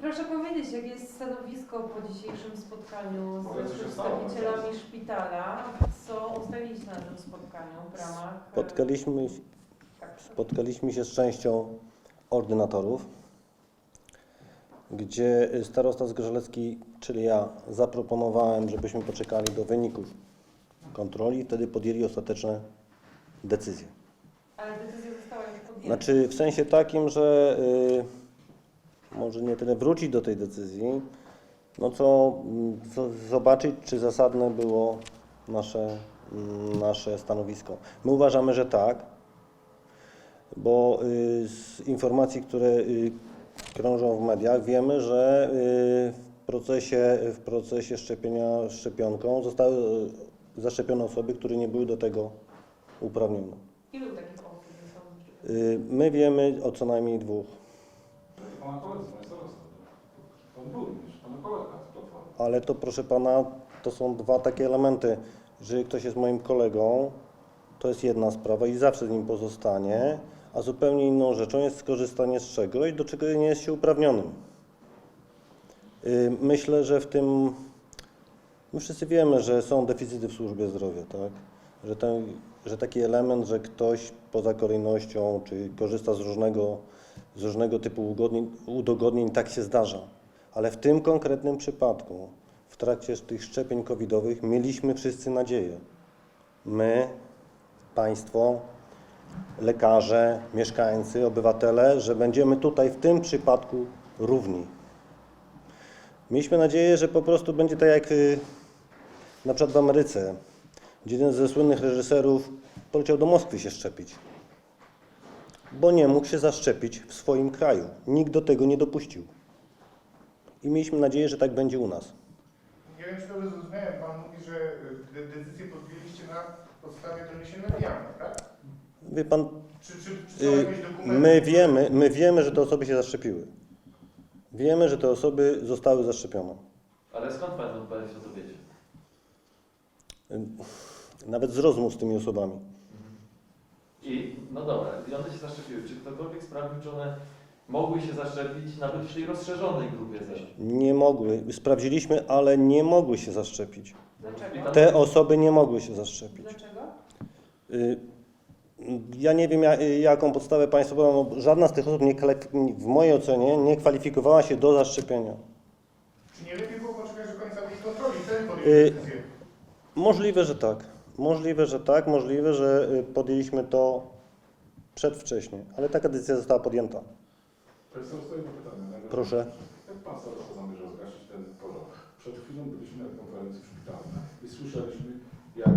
Proszę powiedzieć, jakie jest stanowisko po dzisiejszym spotkaniu z coś się stało, przedstawicielami szpitala? Co ustaliliście na tym spotkaniu w ramach... e, Spotkaliśmy, Tak, spotkaliśmy się z częścią ordynatorów, gdzie starosta Zgorzelecki, czyli ja, zaproponowałem, żebyśmy poczekali do wyników kontroli i wtedy podjęli ostateczne decyzje. ale decyzja została już podjęta. Znaczy w sensie takim, że y, może nie tyle wrócić do tej decyzji, no co mm, z- zobaczyć, czy zasadne było nasze, mm, nasze stanowisko. My uważamy, że tak, bo y, z informacji, które y, krążą w mediach, wiemy, że y, w procesie, w procesie szczepienia szczepionką zostały zaszczepione osoby, które nie były do tego uprawnione. Ilu takich osób My wiemy o co najmniej dwóch, Ale to proszę pana, to są dwa takie elementy. Jeżeli ktoś jest moim kolegą, to jest jedna sprawa i zawsze z nim pozostanie, a zupełnie inną rzeczą jest skorzystanie z czegoś, do czego nie jest się uprawnionym. Y, Myślę, że w tym, my wszyscy wiemy, że są deficyty w służbie zdrowia, tak? Że, ten, że taki element, że ktoś poza kolejnością, czy korzysta z różnego, z różnego typu ugodnień, udogodnień, tak się zdarza. Ale w tym konkretnym przypadku, w trakcie tych szczepień covidowych, mieliśmy wszyscy nadzieję. My, państwo, lekarze, mieszkańcy, obywatele, że będziemy tutaj w tym przypadku równi. Mieliśmy nadzieję, że po prostu będzie tak jak y, na przykład w Ameryce, gdzie jeden ze słynnych reżyserów poleciał do Moskwy się szczepić, bo nie mógł się zaszczepić w swoim kraju. Nikt do tego nie dopuścił. I mieliśmy nadzieję, że tak będzie u nas. Nie wiem, czy dobrze zrozumiałem. Pan mówi, że de- decyzję podjęliście na podstawie doniesień medialnych, tak? Wie pan, Czy, czy, czy są y, jakieś dokumenty? my wiemy, my wiemy, że te osoby się zaszczepiły. Wiemy, że te osoby zostały zaszczepione. Ale skąd Pan Państwo to wiecie? Nawet z rozmów z tymi osobami. I no dobra, i one się zaszczepiły. Czy ktokolwiek sprawdził, czy one mogły się zaszczepić nawet w tej rozszerzonej grupie też? Nie mogły, sprawdziliśmy, ale nie mogły się zaszczepić. Dlaczego? Te osoby nie mogły się zaszczepić. Dlaczego? Y, Ja nie wiem, ja- jaką podstawę Państwo podają. No, Żadna z tych osób nie, kwalif- w mojej ocenie nie kwalifikowała się do zaszczepienia. Czy nie lepiej było poczekać do końca tej kontroli, wtedy podjąć Y, decyzję? Możliwe, że tak. Możliwe, że tak. Możliwe, że y, podjęliśmy to przedwcześnie, ale taka decyzja została podjęta. Najpierw- Proszę. Jak pan starosta zamierza zgasić ten pożar? Przed chwilą byliśmy na konferencji w szpitalu i słyszeliśmy, jak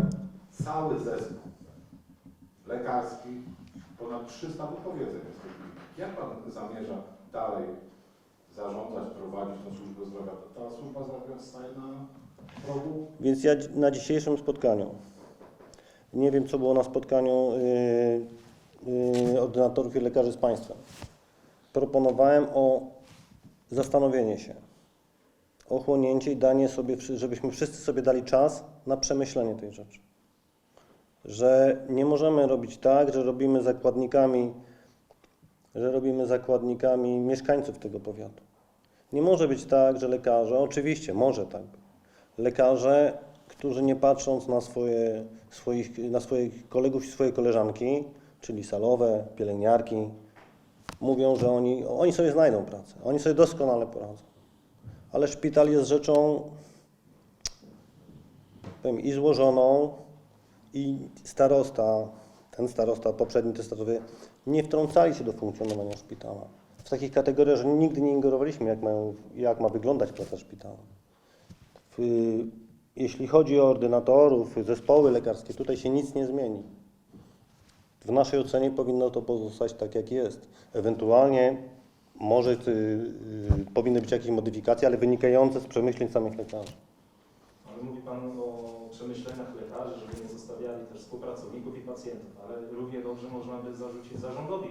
cały zespół lekarski, ponad 300 wypowiedzeń jest. Jak pan zamierza dalej zarządzać, prowadzić tą służbę zdrowia? Ta służba zdrowia staje na progu Więc ja na dzisiejszym spotkaniu, nie wiem co było na spotkaniu yy, yy, ordynatorów i lekarzy z państwem, proponowałem o zastanowienie się, ochłonięcie i danie sobie, żebyśmy wszyscy sobie dali czas na przemyślenie tej rzeczy. Że nie możemy robić tak, że robimy zakładnikami, że robimy zakładnikami mieszkańców tego powiatu. Nie może być tak, że lekarze, oczywiście może tak lekarze, którzy nie patrząc na, swoje, swoich, na swoich kolegów i swoje koleżanki, czyli salowe, pielęgniarki, mówią, że oni, oni sobie znajdą pracę, oni sobie doskonale poradzą. Ale szpital jest rzeczą powiem, i złożoną, i starosta, ten starosta, poprzedni testowy, nie wtrącali się do funkcjonowania szpitala. W takich kategoriach, że nigdy nie ingerowaliśmy, jak, mają, jak ma wyglądać praca szpitala. Jeśli chodzi o ordynatorów, zespoły lekarskie, tutaj się nic nie zmieni. W naszej ocenie powinno to pozostać tak, jak jest. Ewentualnie może y, y, powinny być jakieś modyfikacje, ale wynikające z przemyśleń samych lekarzy. Ale mówi Pan o przemyśleniach lekarzy, żeby nie zostawiali też współpracowników i pacjentów, ale równie dobrze można by zarzucić zarządowi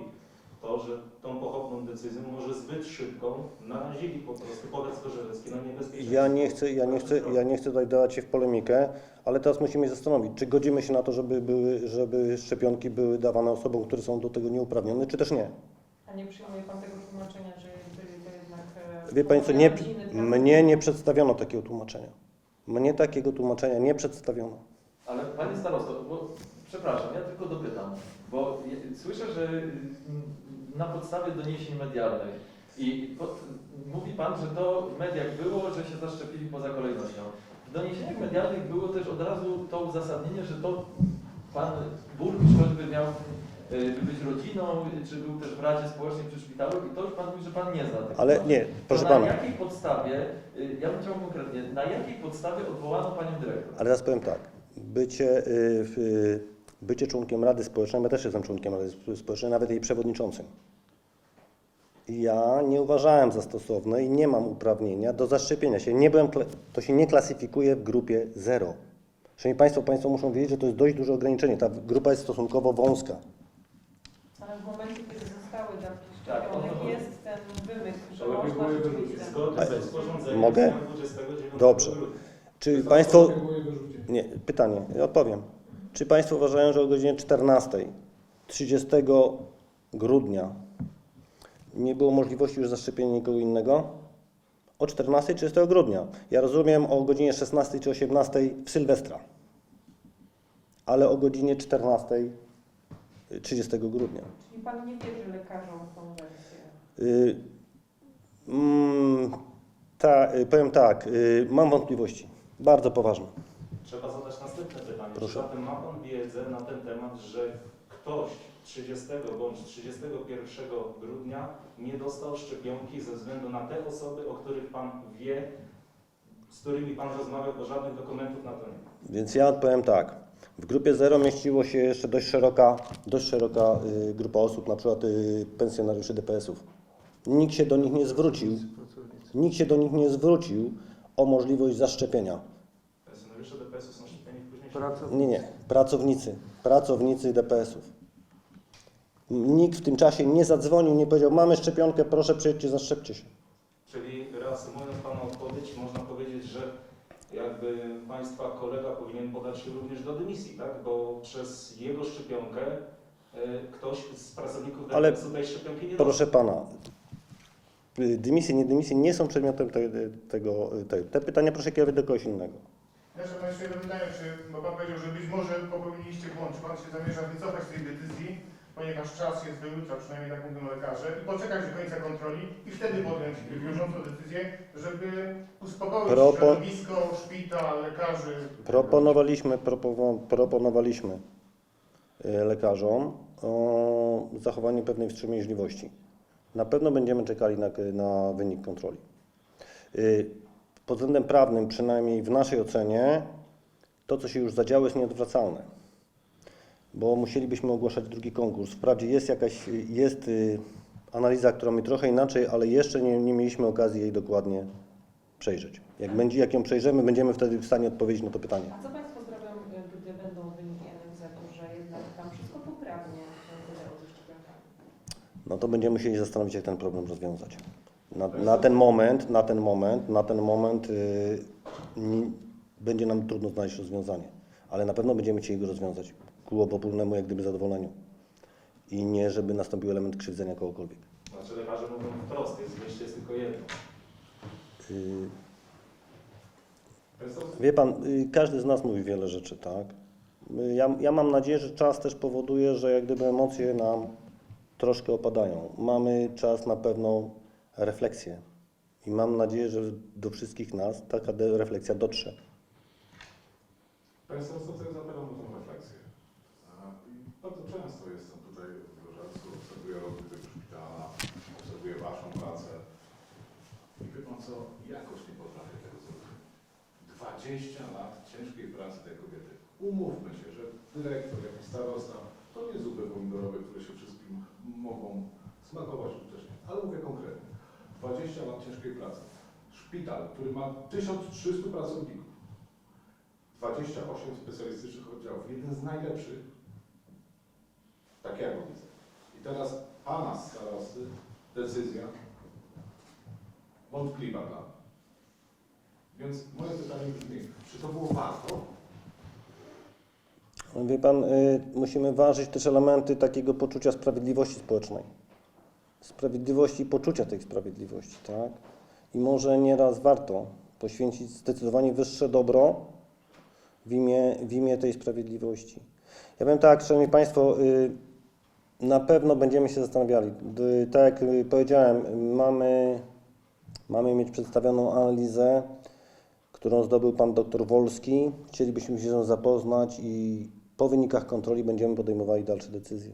to, że tą pochopną decyzją, może zbyt szybką, narazili po prostu powiat Zgorzelecki na niebezpieczeństwo. Ja nie chcę, ja nie chcę, ja nie chcę tutaj dawać się w polemikę, ale teraz musimy się zastanowić, czy godzimy się na to, żeby, były, żeby szczepionki były dawane osobom, które są do tego nieuprawnione, czy też nie. A nie przyjmuje Pan tego tłumaczenia, że byli to jednak Wie Pani co, nie, mnie nie przedstawiono takiego tłumaczenia. Mnie takiego tłumaczenia nie przedstawiono. Ale panie starosto, bo przepraszam, ja tylko dopytam, bo słyszę, że mm, na podstawie doniesień medialnych i po, mówi pan, że to w mediach było, że się zaszczepili poza kolejnością. W doniesieniach medialnych było też od razu to uzasadnienie, że to pan burmistrz choćby miał y, być rodziną, czy był też w Radzie Społecznej przy szpitalu i to już pan mówi, że pan nie zna tego. Ale nie, proszę to na Pana, jakiej podstawie, y, ja bym chciał konkretnie, na jakiej podstawie odwołano panią dyrektor? ale teraz powiem tak. Bycie, y, w, bycie członkiem Rady Społecznej, ja też jestem członkiem Rady Sp- Społecznej, nawet jej przewodniczącym. Ja nie uważałem za stosowne i nie mam uprawnienia do zaszczepienia się. Nie byłem, to się nie klasyfikuje w grupie zero. Szanowni Państwo, Państwo muszą wiedzieć, że to jest dość duże ograniczenie. Ta grupa jest stosunkowo wąska. Ale w momencie, kiedy zostały dawki Tak, szczepionek, o to chodzi. jest ten wymysł, że można rzeczywiście... Mogę? z dnia 29 Dobrze. Czy Państwo... Nie, pytanie, ja odpowiem. Czy Państwo uważają, że o godzinie 14, 30 grudnia nie było możliwości już zaszczepienia nikogo innego? O 14, 30 grudnia. Ja rozumiem o godzinie 16 czy 18 w Sylwestra, ale o godzinie 14, 30 grudnia. Czyli pan nie wierzy lekarzom w tą wersję. Y, mm, ta, y, powiem tak, y, mam wątpliwości, bardzo poważne. Trzeba zadać następne pytanie. Proszę. Czy zatem ma Pan wiedzę na ten temat, że ktoś 30 bądź 31 grudnia nie dostał szczepionki ze względu na te osoby, o których Pan wie, z którymi Pan rozmawiał, bo żadnych dokumentów na to nie ma. Więc ja odpowiem tak. W grupie 0 mieściło się jeszcze dość szeroka, dość szeroka y, grupa osób, na przykład y, pensjonariuszy DPS-ów. Nikt się do nich nie zwrócił. Nikt się do nich nie zwrócił o możliwość zaszczepienia. Późniejszym Nie, nie. Pracownicy. Pracownicy DPS-ów. Nikt w tym czasie nie zadzwonił, nie powiedział, mamy szczepionkę, proszę przyjdźcie, zaszczepcie się. Czyli reasumując Pana odpowiedź, można powiedzieć, że jakby Państwa kolega powinien podać się również do dymisji, tak? Bo przez jego szczepionkę e, ktoś z pracowników Ale DPS-u tej szczepionki nie Proszę Pana, y, dymisje, nie dymisje nie są przedmiotem te, tego, te, te pytania proszę kierować do kogoś innego. Mam jeszcze jedno pytanie, czy, bo Pan powiedział, że być może popełniliście błąd, czy Pan się zamierza wycofać z tej decyzji, ponieważ czas jest do jutra, przynajmniej tak mówią lekarze, i poczekać do końca kontroli i wtedy podjąć wiążącą decyzję, żeby uspokoić Propo- środowisko, szpital, lekarzy. Proponowaliśmy, propo- proponowaliśmy y, lekarzom o zachowanie pewnej wstrzemięźliwości. Na pewno będziemy czekali na, na wynik kontroli. Y, Pod względem prawnym, przynajmniej w naszej ocenie, to, co się już zadziało, jest nieodwracalne. Bo musielibyśmy ogłaszać drugi konkurs. Wprawdzie jest jakaś, jest y, analiza, która mi trochę inaczej, ale jeszcze nie, nie mieliśmy okazji jej dokładnie przejrzeć. Jak, będzie, jak ją przejrzymy, będziemy wtedy w stanie odpowiedzieć na to pytanie. A co Państwo zrobią, y, gdy będą wyniki NFZ-u, że jednak tam wszystko poprawnie? No to będziemy musieli zastanowić, jak ten problem rozwiązać. Na, na ten moment, na ten moment, na ten moment yy, ni- będzie nam trudno znaleźć rozwiązanie, ale na pewno będziemy chcieli go rozwiązać ku obopólnemu jak gdyby zadowoleniu i nie, żeby nastąpił element krzywdzenia kogokolwiek. Znaczy lekarze mówią wprost, jest wyjście jest tylko jedno. Yy, Wie pan, y, każdy z nas mówi wiele rzeczy, tak? Y, Ja, ja mam nadzieję, że czas też powoduje, że jak gdyby emocje nam troszkę opadają. Mamy czas na pewną refleksję i mam nadzieję, że do wszystkich nas taka refleksja dotrze. Państwo sobie zapewnią tą refleksję. Bardzo często jestem tutaj w Gorzelsku, obserwuję rozwój tego szpitala, obserwuję Waszą pracę. I wie Pan co, jakoś nie potrafię tego zrobić. 20 lat ciężkiej pracy tej kobiety. Umówmy się, że dyrektor, jak i starosta, to nie zupy pomidorowe, które się wszystkim mogą smakować lub też nie. Ale mówię konkretnie. 20 lat ciężkiej pracy. Szpital, który ma 1300 pracowników. 28 specjalistycznych oddziałów, jeden z najlepszych, tak ja go widzę. I teraz Pana starosty decyzja wątpliwa dla. Więc moje pytanie brzmi, czy to było warto? Wie pan, y, musimy ważyć też elementy takiego poczucia sprawiedliwości społecznej. Sprawiedliwości i poczucia tej sprawiedliwości, tak? I może nieraz warto poświęcić zdecydowanie wyższe dobro w imię, w imię tej sprawiedliwości. Ja powiem tak, Szanowni Państwo, y, na pewno będziemy się zastanawiali. Tak jak y, powiedziałem, mamy, mamy mieć przedstawioną analizę, którą zdobył Pan dr Wolski. Chcielibyśmy się z nią zapoznać i po wynikach kontroli będziemy podejmowali dalsze decyzje.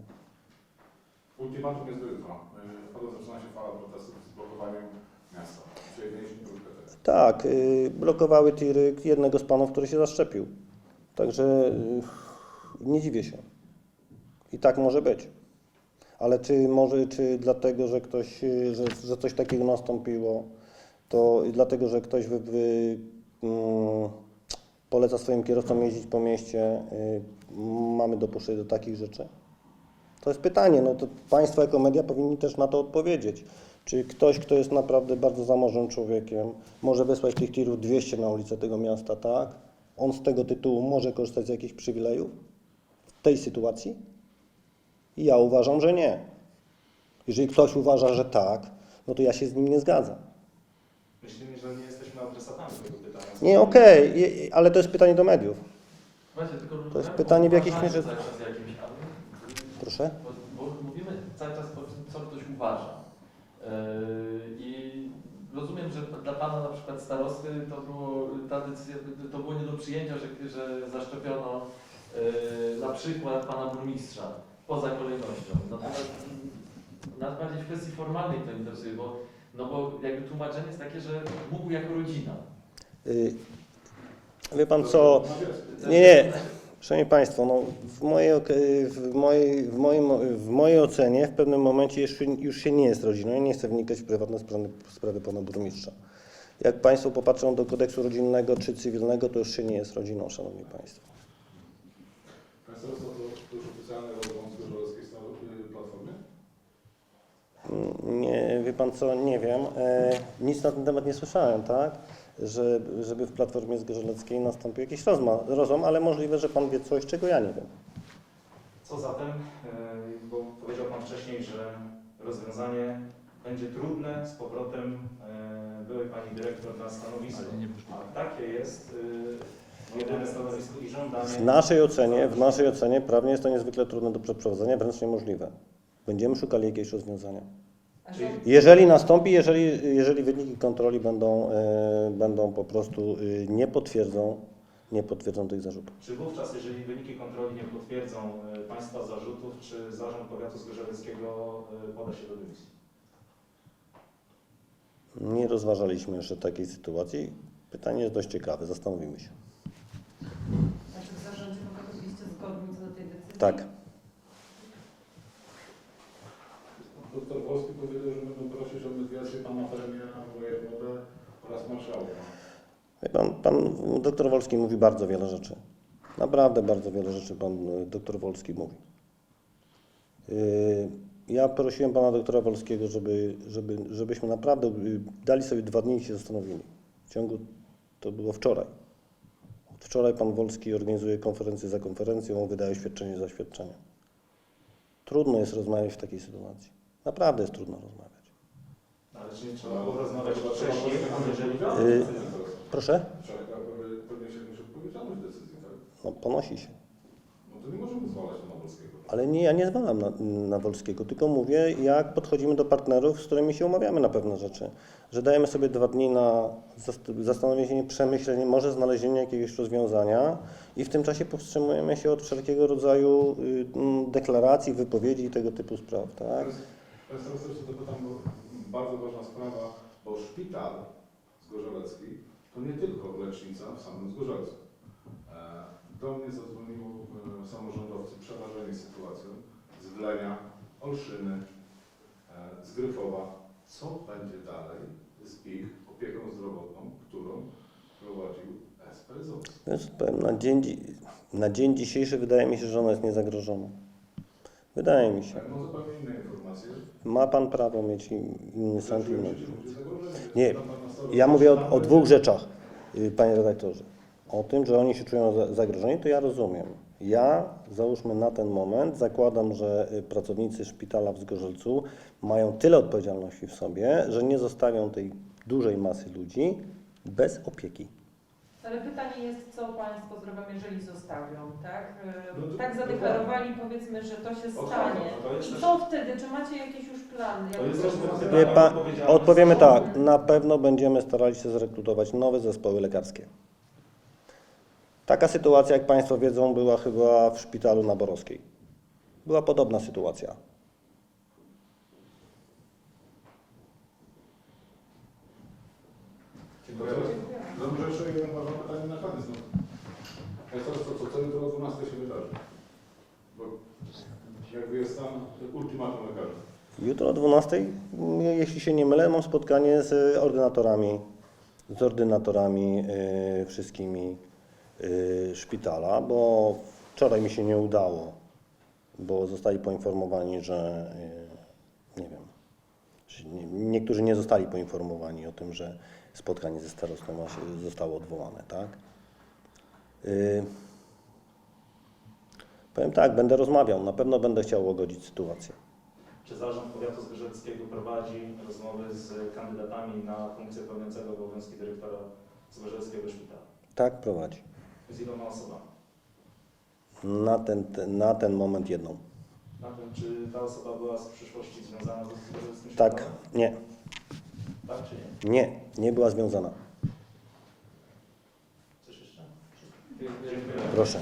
Ultimatum jest jutra. Y, Potem zaczyna się fala protestów z blokowaniem miasta. Dzisiaj mieliśmy. Tak, y, blokowały tiry jednego z panów, który się zaszczepił. Także y, nie dziwię się. I tak może być. Ale czy może, czy dlatego, że ktoś, że, że coś takiego nastąpiło, to dlatego, że ktoś wy, wy, mm, poleca swoim kierowcom jeździć po mieście, y, mamy dopuszczać do takich rzeczy? To jest pytanie, no to Państwo jako media powinni też na to odpowiedzieć. Czy ktoś, kto jest naprawdę bardzo zamożnym człowiekiem, może wysłać tych tirów 200 na ulicę tego miasta, tak? On z tego tytułu może korzystać z jakichś przywilejów w tej sytuacji? I ja uważam, że nie. Jeżeli ktoś uważa, że tak, no to ja się z nim nie zgadzam. Myślę, że nie jesteśmy adresatami tego pytania. Nie, okej, je- ale to jest pytanie do mediów. Słuchajcie, tylko To jest pytanie w jakiejś mierze- ale- Proszę? Bo, bo mówimy cały czas o tym, co ktoś uważa. Yy, I rozumiem, że dla Pana na przykład starosty to było, ta decyzja, to było nie do przyjęcia, że, że zaszczepiono yy, na przykład Pana burmistrza poza kolejnością. Natomiast mm, nas bardziej w kwestii formalnej to interesuje, bo, no bo jakby tłumaczenie jest takie, że mógł jako rodzina. Y, Wie pan co? Nie, nie. Szanowni Państwo, no w, mojej, w, mojej, w, moim, w mojej ocenie w pewnym momencie już, już się nie jest rodziną. Ja nie chcę wnikać w prywatne sprawy, sprawy pana burmistrza. Jak Państwo popatrzą do kodeksu rodzinnego czy cywilnego, to już się nie jest rodziną, Szanowni Państwo. Państwo to już strony y, Platformy? Mm, Nie, wie Pan co, nie wiem. E, nic na ten temat nie słyszałem, tak? Że, żeby w Platformie Zgorzeleckiej nastąpił jakiś rozma, rozłam, ale możliwe, że Pan wie coś, czego ja nie wiem. Co zatem, e, bo powiedział Pan wcześniej, że rozwiązanie będzie trudne z powrotem e, byłej Pani Dyrektor na stanowisko. A takie jest e, jedyne stanowisko i żądanie. W naszej ocenie, w naszej ocenie prawnie jest to niezwykle trudne do przeprowadzenia, wręcz niemożliwe. Będziemy szukali jakiegoś rozwiązania. Jeżeli nastąpi, jeżeli, jeżeli wyniki kontroli będą, e, będą po prostu e, nie potwierdzą, nie potwierdzą tych zarzutów. Czy wówczas, jeżeli wyniki kontroli nie potwierdzą e, Państwa zarzutów, czy Zarząd Powiatu Zgorzeleckiego e, poda się do dymisji? Nie rozważaliśmy jeszcze takiej sytuacji. Pytanie jest dość ciekawe, zastanowimy się. A czy w zarządzie powiatu byliście zgodni co do tej decyzji? Tak. Doktor Wolski powiedział, że będą prosić o mediację pana premiera, wojewodę oraz marszałka. Pan, pan doktor Wolski mówi bardzo wiele rzeczy. Naprawdę bardzo wiele rzeczy pan e, doktor Wolski mówi. Yy, Ja prosiłem pana doktora Wolskiego, żeby, żeby, żebyśmy naprawdę y, dali sobie dwa dni i się zastanowili. W ciągu, to było wczoraj. Od wczoraj pan Wolski organizuje konferencję za konferencją, wydaje świadczenie za świadczeniem. Trudno jest rozmawiać w takiej sytuacji. Naprawdę jest trudno rozmawiać. Ale czy nie trzeba było rozmawiać wcześniej, jeżeli... Yy, Proszę? Odpowiedzialność decyzji, tak? No, ponosi się. No to nie możemy zwalać na Wolskiego. Ale nie, ja nie zwalam na, na Wolskiego, tylko mówię, jak podchodzimy do partnerów, z którymi się umawiamy na pewne rzeczy. Że dajemy sobie dwa dni na zast- zastanowienie, przemyślenie, może znalezienie jakiegoś rozwiązania i w tym czasie powstrzymujemy się od wszelkiego rodzaju y, mm, deklaracji, wypowiedzi i tego typu spraw, tak? Też się dopytam, bo bardzo ważna sprawa, bo szpital zgorzelecki to nie tylko lecznica w samym Zgorzelcu. E, Do mnie zadzwonił e, samorządowcy przerażeni sytuacją z Wlenia, Olszyny, e, z Gryfowa. Co będzie dalej z ich opieką zdrowotną, którą prowadził SPZ? Więc powiem, na dzień, dzi- na dzień dzisiejszy wydaje mi się, że ona jest niezagrożona. Wydaje mi się. Tak, mam zupełnie inne informacje. Ma Pan prawo mieć in- inny sąd i inną. Nie, Ja mówię o, o dwóch rzeczach, y, panie redaktorze. O tym, że oni się czują za- zagrożeni, to ja rozumiem. Ja, załóżmy na ten moment, zakładam, że y, pracownicy szpitala w Zgorzelcu mają tyle odpowiedzialności w sobie, że nie zostawią tej dużej masy ludzi bez opieki. Ale pytanie jest, co Państwo zrobią, jeżeli zostawią, tak? No to- tak zadeklarowali, powiedzmy, że to się stanie. to jest I też- co wtedy? Czy macie jakiś już plan? To jest to też zrobić? pytanie Wie pan, odpowiedzialne odpowiemy tak, na pewno będziemy starali się zrekrutować nowe zespoły lekarskie. Taka sytuacja, jak Państwo wiedzą, była chyba w szpitalu na Borowskiej. Była podobna sytuacja. Dziękuję. Jeszcze jeden ważne pytanie na koniec. No. Państwo, co, co, co jutro o 12 się wydarzy? Bo jakby jest tam ultimatum lekarza. Jutro o 12, m, jeśli się nie mylę, mam spotkanie z ordynatorami, z ordynatorami y, wszystkimi y, szpitala, bo wczoraj mi się nie udało, bo zostali poinformowani, że y, nie wiem, że nie, niektórzy nie zostali poinformowani o tym, że spotkanie ze starostą zostało odwołane, tak? Y, powiem tak, będę rozmawiał, na pewno będę chciał łagodzić sytuację. Czy Zarząd Powiatu Zgorzeleckiego prowadzi rozmowy z kandydatami na funkcję pełniącego obowiązki dyrektora Zgorzeleckiego Szpitala? Tak, prowadzi. Z iloma osobami? Na ten, na ten moment jedną. Na tym, czy ta osoba była w przyszłości związana z Zgorzeleckim Tak, Szpitalem? nie, Tak czy nie? nie, nie była związana. Proszę.